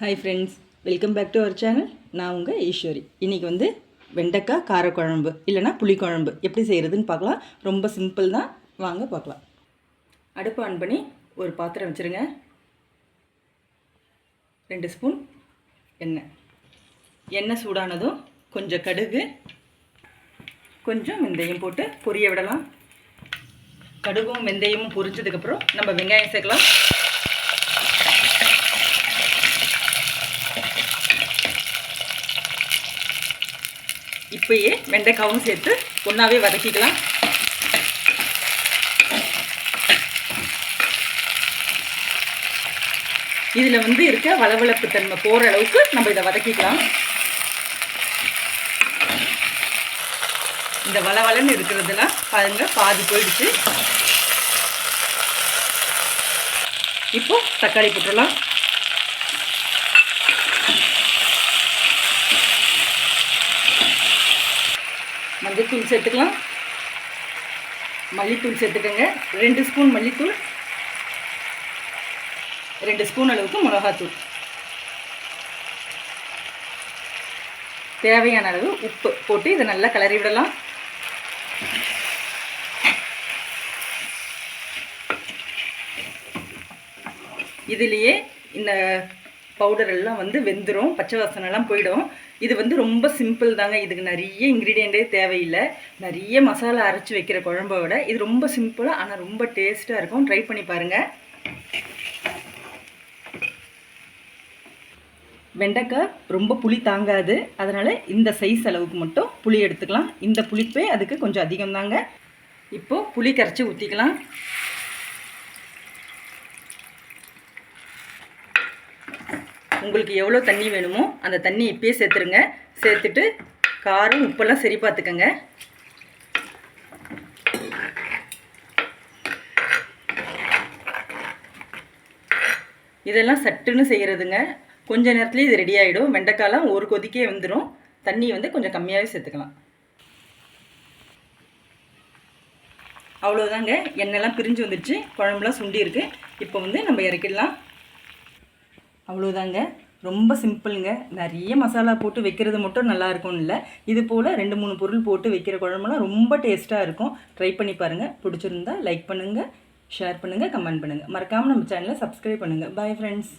Hi friends welcome back to our channel நான் உங்கள் ஈஸ்வரி. இன்றைக்கி வந்து வெண்டைக்காய் காரக்குழம்பு இல்லைனா புளிக்குழம்பு. எப்படி செய்கிறதுன்னு பார்க்கலாம். ரொம்ப சிம்பிள் தான். வாங்க பார்க்கலாம். அடுப்பு ஆன் பண்ணி ஒரு பாத்திரம் வச்சுருங்க. ரெண்டு ஸ்பூன் எண்ணெய். எண்ணெய் சூடானதும் கொஞ்சம் கடுகு கொஞ்சம் வெந்தயம் போட்டு பொரிய விடலாம். கடுகும் வெந்தயமும் பொரிச்சதுக்கப்புறம் நம்ம வெங்காயம் சேர்க்கலாம். இப்பயே வெண்டைக்காவும் சேர்த்து ஒன்றாவே வதக்கிக்கலாம். இதில் வந்து இருக்க வளவளப்பு தன்மை போகிற அளவுக்கு நம்ம இதை வதக்கிக்கலாம். இந்த வளவளன்னு இருக்கிறதுலாம் பாருங்க பாதி போயிடுச்சு. இப்போ தக்காளி போட்டுடலாம். மல்லித்தூள் சேர்த்துக்கலாம். மல்லித்தூள் சேர்த்துக்கோங்க. ரெண்டு ஸ்பூன் மல்லித்தூள். ரெண்டு ஸ்பூன் அளவுக்கு மிளகாத்தூள். தேவையான அளவு உப்பு போட்டு இதை நல்லா கிளறி விடலாம். இதுலேயே இந்த பவுடர் எல்லாம் வந்து வெந்துடும் பச்சை வாசனைலாம் போயிடும். இது வந்து ரொம்ப சிம்பிள் தாங்க. இதுக்கு நிறைய இன்க்ரீடியண்ட்டே தேவையில்லை. நிறைய மசாலா அரைச்சி வைக்கிற குழம்ப விட இது ரொம்ப சிம்பிளாக ஆனால் ரொம்ப டேஸ்ட்டாக இருக்கும். ட்ரை பண்ணி பாருங்கள் வெண்டைக்காய் ரொம்ப புளி தாங்காது. அதனால் இந்த சைஸ் அளவுக்கு மட்டும் புளி எடுத்துக்கலாம். இந்த புளிப்பே அதுக்கு கொஞ்சம் அதிகம் தாங்க இப்போது புளி கரைச்சி ஊற்றிக்கலாம் உங்களுக்கு எவ்வளோ தண்ணி வேணுமோ அந்த தண்ணி இப்பயே சேர்த்துருங்க. சேர்த்துட்டு காரம் உப்பெல்லாம் சரி பார்த்துக்கங்க. இதெல்லாம் சட்டுன்னு செய்கிறதுங்க கொஞ்ச நேரத்துலேயே இது ரெடி ஆகிடும் வெண்டைக்காலாம் ஒரு கொதிக்கே வந்துடும் தண்ணி வந்து கொஞ்சம் கம்மியாகவே சேர்த்துக்கலாம். அவ்வளோதாங்க எண்ணெய்லாம் பிரிஞ்சு வந்துடுச்சு குழம்புலாம் சுண்டி இருக்குது இப்போ வந்து நம்ம இறக்கிடலாம். அவ்வளோதாங்க ரொம்ப சிம்பிளுங்க. நிறைய மசாலா போட்டு வைக்கிறது மட்டும் நல்லா இருக்கும்னு இல்லை. இது போல் ரெண்டு மூணு பொருள் போட்டு வைக்கிற குழம்புலாம் ரொம்ப டேஸ்ட்டாக இருக்கும். ட்ரை பண்ணி பாருங்கள் பிடிச்சிருந்தா லைக் பண்ணுங்கள் ஷேர் பண்ணுங்கள் கமெண்ட் பண்ணுங்கள் மறக்காமல் நம்ம சேனலை சப்ஸ்கிரைப் பண்ணுங்கள் பாய் ஃப்ரெண்ட்ஸ்